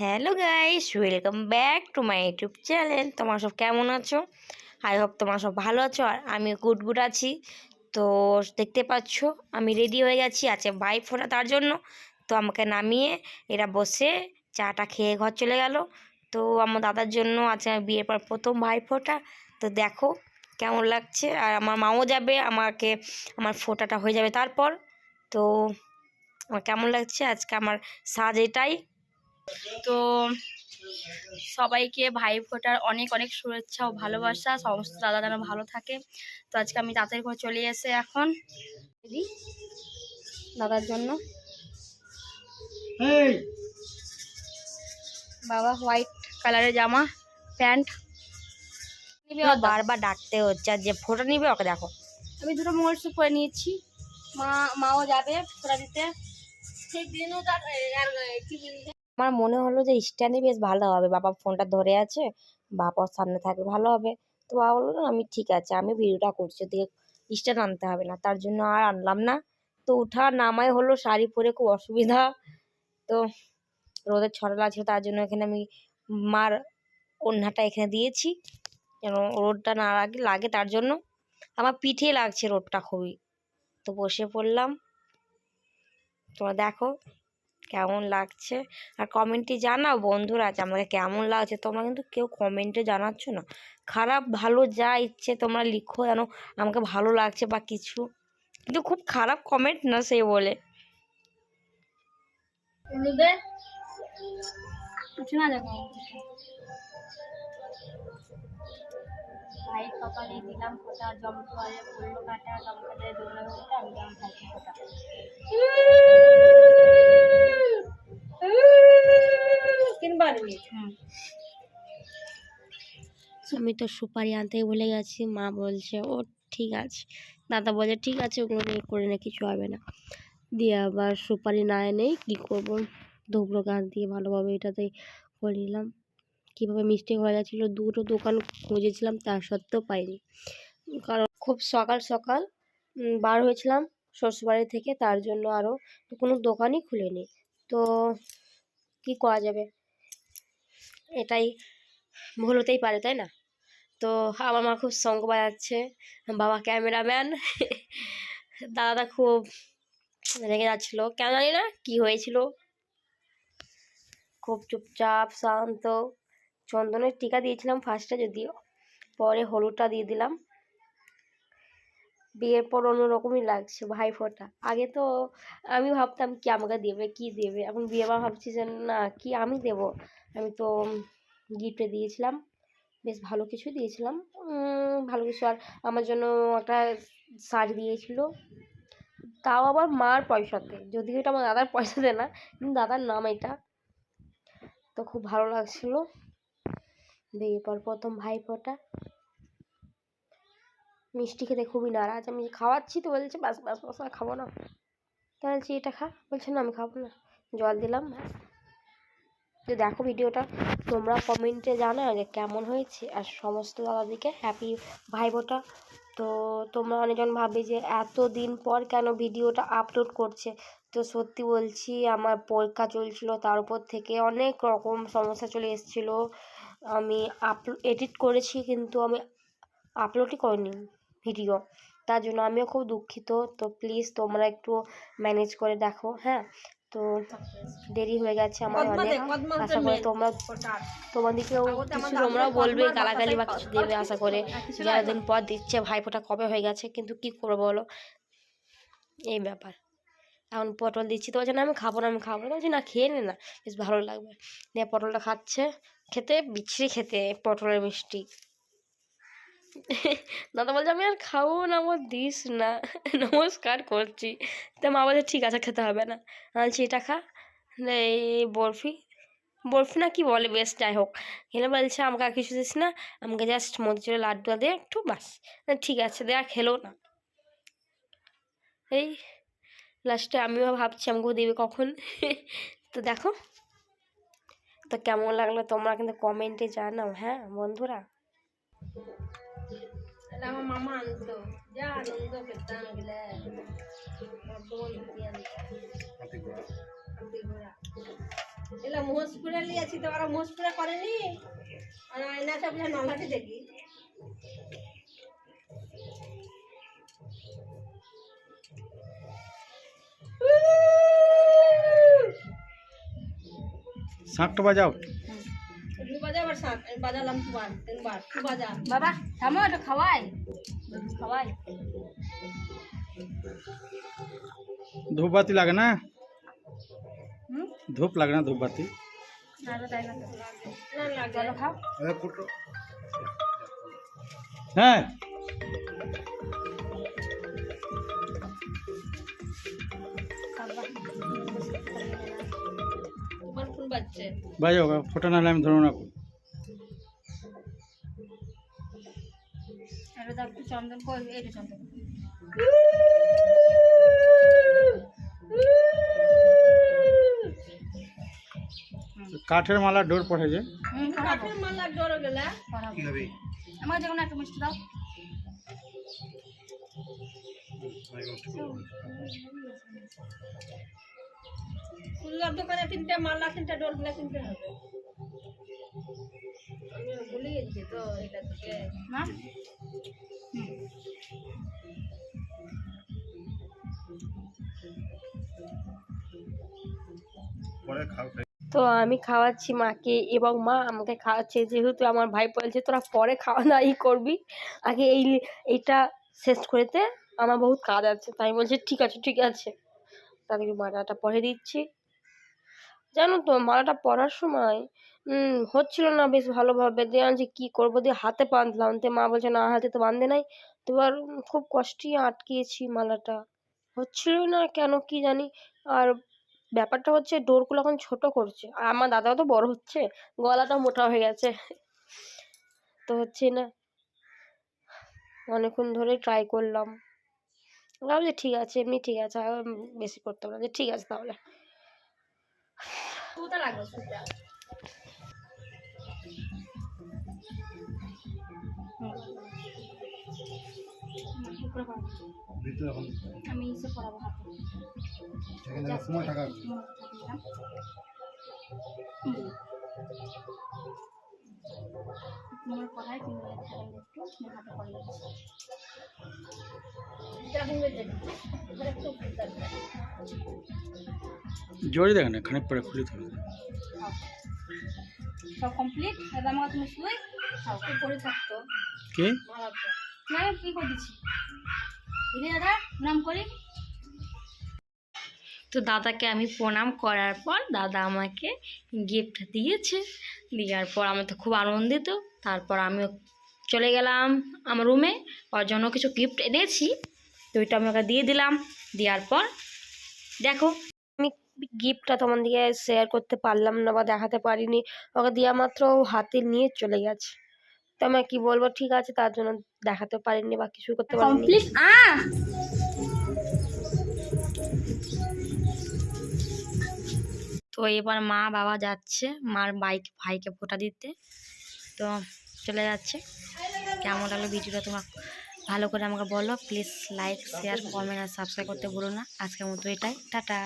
Hello guys, welcome back to my YouTube channel. তোমার সব কেমন আছো? আই হোপ তোমার সব ভালো আছো আর আমি গুড গুড আছি। তো দেখতে পাচ্ছ, আমি রেডি হয়ে গেছি, আছে ভাই ফোটা তার জন্য। তো আমাকে নামিয়ে এরা বসে চাটা খেয়ে ঘর চলে গেল। তো আমার দাদার জন্য আছে বিয়ের পর প্রথম ভাই ফোটা তো দেখো কেমন লাগছে। আর আমার মাও যাবে, আমাকে, আমার ফোটাটা হয়ে যাবে তারপর। তো আমার কেমন লাগছে? আজকে আমার সাজ এটাই তো সবাইকে ভাই ফোটার অনেক অনেক শুভেচ্ছা ও ভালোবাসা। সমস্ত দাদা যেন ভালো থাকে। তো আজকে আমি তাঁতের ঘর চলে এসে এখন দাদার জন্য। বাবা হোয়াইট কালারের জামা প্যান্ট। বারবার ডাকতে হচ্ছে আর যে ফোটো নিবে ওকে দেখো। আমি দুটো মঙ্গলসূত্র করে নিয়েছি। মা মাও যাবে ফোটা দিতে। সেই দিনও তার কি আমার মনে হলো যে স্ট্যান্ডে বেশ ভালো হবে। বাবা ফোনটা ধরে আছে বাবার সামনে থাকলে ভালো হবে। তো বাবা বলল "না, আমি ঠিক আছে আমি ভিডিওটা করছি ওদিকে স্ট্যান্ড আনতে হবে না। তার জন্য আর আনলাম না। তো উঠা নামাই হলো শাড়ি পরে খুব অসুবিধা। তো রোদের ছটা লাগছিল তার জন্য এখানে আমি মার ওড়নাটা এখানে দিয়েছি। যেন রোদটা না লাগে লাগে তার জন্য। আমার পিঠে লাগছে রোদটা খুবই। তো বসে পড়লাম। তোমরা দেখো। কেমন লাগছে? আর কমেন্টে জানাও বন্ধুরা যে আমাকে কেমন লাগছে। তোমরা কিন্তু কেউ কমেন্টে জানাচ্ছ না। খারাপ ভালো যা ইচ্ছে তোমরা লিখো যেন আমাকে ভালো লাগছে বা কিছু। কিন্তু খুব খারাপ কমেন্ট না সে বলে। উলুদে উঠে না দেখো। ভাই কপালে দিলাম জমকালে কাটা জমকালে দৌড়ে আমি তো সুপারি আনতেই ভুলে গেছি। মা বলছে ও ঠিক আছে। দাদা বলছে, ঠিক আছে, ওগুলো নিয়ে করে নে, কিছু হবে না। দিয়ে আবার সুপারি না এনেই কী করব? ধুবড়ো গাছ দিয়ে ভালোভাবে এটাতেই করে নিলাম। কীভাবে মিষ্টি হয়ে গেছিল, দুটো দোকান খুঁজেছিলাম তা সত্ত্বেও পাইনি। কারণ খুব সকাল সকাল বার হয়েছিলাম শ্বশুরবাড়ি থেকে, তার জন্য আরও কোনো দোকানই খুলেনি। তো কি করা যাবে? এটাই ভুল হতেই পারে, তাই না? তো আমার মা খুব সঙ্গ বাজাচ্ছে। বাবা ক্যামেরাম্যান। দাদাটা খুব রেগে যাচ্ছিল। কেন জানি না কি হয়েছিল। খুব চুপচাপ, শান্ত। চন্দনের টিকা দিয়েছিলাম ফার্স্টে যদিও। পরে হলুদটা দিয়ে দিলাম। বিয়ের পর অন্যরকমই লাগছে ভাই ফোঁটা আগে তো আমি ভাবতাম কি আমাকে দেবে, কি দেবে? এখন বিয়ে বার ভাবছি যে না, কি আমি দেব? আমি তো গিফটে দিয়েছিলাম। বেশ ভালো কিছু দিয়েছিলাম। ভালো কিছু। আর আমার জন্য একটা শাড়ি দিয়েছিল। তাও আবার মার পয়সাতে। যদিও এটা আমার দাদার পয়সাতে না, কিন্তু দাদার নাম এটা। তো খুব ভালো লাগছিল। দিয়ে পর প্রথম ভাইফোঁটা। মিষ্টি খেতে খুবই নারাজ। আমি খাওয়াচ্ছি তো, বলছে, বাস বাস বাস, আর খাব না। বলছি, এটা খা। বলছে, না, আমি খাব না। জল দিলাম, ব্যাস। তো দেখো ভিডিওটা, তোমরা কমেন্টে জানাও যে কেমন হয়েছে আর সমস্ত দাদাদিকে হ্যাপি ভাইবোটা। তো তোমরা অনেকজন ভাবে যে এত দিন পর কেন ভিডিওটা আপলোড করছে? তো সত্যি বলছি, আমার পরীক্ষা চলছিল, তার উপর থেকে অনেক রকম সমস্যা চলে এসেছিল। আমি আপলো এডিট করেছি কিন্তু আমি আপলোডই করিনি ভিডিও তার জন্য আমিও খুব দুঃখিত। তো প্লিজ তোমরা একটু ম্যানেজ করে দেখো হ্যাঁ? তো দেরি হয়ে গেছে আমার অনেক। আশা করি তোমরা তোমাদেরকেও কিছু তোমরাও বলবে গালাগালি বা কিছু দেবে আশা করে। যে এতদিন পর দিচ্ছে ভাইফোঁটা কবে হয়ে গেছে কিন্তু কি করব বলো? এই ব্যাপার। এখন পটল দিচ্ছি তো বলছে না আমি খাব না আমি খাব না। বলছি না খেয়ে নে না বেশ ভালো লাগবে। নিয়ে পটলটা খাচ্ছে খেতে বিচ্ছিরি খেতে পটলের মিষ্টি। দাদা বলছে, আমি আর খাব না, আমার দিস না। নমস্কার করছি। তা মা বলছে, ঠিক আছে, খেতে হবে না। আনছি এটা খা। এই বরফি। বরফি না কি বলে, বেশ, যাই হোক। খেলে বলছে, আমাকে আর কিছু দিস না, আমাকে জাস্ট মতিচুরের লাড্ডু দে একটু, বাস। ঠিক আছে দে আর খেলো না। এই লাস্টে আমিও ভাবছি, আমাকেও দেবে কখন? তো দেখো। তো কেমন লাগল তোমরা কিন্তু কমেন্টে জানাও হ্যাঁ বন্ধুরা? আমার মামা আনতো যা আনন্দ পেতাম গেলে। এলা মোহস স্প্রে লিয়েছি তো ওরা মোহস স্প্রে করেনি আর আয়না সব নলাকে দেখি শাঁকটা বাজাও দু বাজা আবার সাত আমি বাজালাম দুবার তিনবার দু বাজা বাবা থামো একটু খাওয়াই খাওয়াই ধূপ বাতি লাগে না হুম ধূপ লাগে না ধূপ বাতি না না, তাই না তো। না লাগে চলো খাও হ্যাঁ খাবা। তোমার ফোন বাজছে বাজাও ফোটা নাহলে আমি ধরবো না চন্দন কই? এইটা চন্দন। কাঠের মালা ডোর পড়েছে হুম পড়াবো কাঠের মালা ডোর গেলে পড়াবো আমার যেমন একটা মিষ্টি দাও। ফুলের দোকানে তিনটে মালা তিনটে ডোরগুলা কিনতে হবে। আমি ভুলে গেছি তো এটা থেকে না তো আমি খাওয়াচ্ছি মাকে এবং মা আমাকে খাওয়াচ্ছে। যেহেতু আমার ভাই বলছে, তোরা পরে খাওয়া দাওয়াই করবি। আগে এই, এইটা শেষ করেতে আমার বহুত কাজ আছে। তাই বলছে, ঠিক আছে ঠিক আছে। তাদেরকে মালাটা পরে দিচ্ছি। জানো তো, মালাটা পরার সময় হচ্ছিল না বেশ ভালোভাবে। দিয়ে আমি কী করব? দিয়ে হাতে বাঁধলাম। তো মা বলছে, না, হাতে তো বাঁধে নাই। তো এবার খুব কষ্টেই আটকিয়েছি মালাটা। হচ্ছিল না কেন কি জানি? আর ব্যাপারটা হচ্ছে, ডোরগুলো এখন ছোট করছে। আর আমার দাদাও তো বড় হচ্ছে, গলাটা মোটা হয়ে গেছে। তো হচ্ছে না, অনেকক্ষণ ধরে ট্রাই করলাম। যে ঠিক আছে, এমনি ঠিক আছে, আর বেশি করতে না। যে ঠিক আছে তাহলে। লাগবে? আমি হাতে। তোমার পড়ায় একটু হাতে পড়ে জোরে দেখ না খানিক পরে খুলে থাকবে খাও। সব কমপ্লিট এবার আমাকে তুমি শুয়ে পরে থাকতো কে? দিদি দাদা করি। তো দাদাকে আমি প্রণাম করার পর দাদা আমাকে গিফট দিয়েছে। দেওয়ার পর আমি তো খুব আনন্দিত। তারপর আমিও চলে গেলাম আমার রুমে ওর জন্য কিছু গিফট এনেছি। তো ওইটা আমি ওকে দিয়ে দিলাম। দেওয়ার পর দেখো আমি গিফটটা তোমার দিকে শেয়ার করতে পারলাম না বা দেখাতে পারিনি। ওকে দেওয়া মাত্র ও হাতে নিয়ে চলে গেছে। তো আমি কি বলব ঠিক আছে তার জন্য দেখাতে পারিনি বা কিছু করতে পারিনি। কমপ্লিট আ! তো এবার মা বাবা যাচ্ছে মার বাইক ভাইকে ফোটা দিতে। তো চলে যাচ্ছে। কেমন লাগল ভিডিওটা তোমার ভালো করে আমাকে বলো। প্লিজ লাইক শেয়ার কমেন্ট আর সাবস্ক্রাইব করতে ভুলো না। আজকের মতো এটাই। টাটা।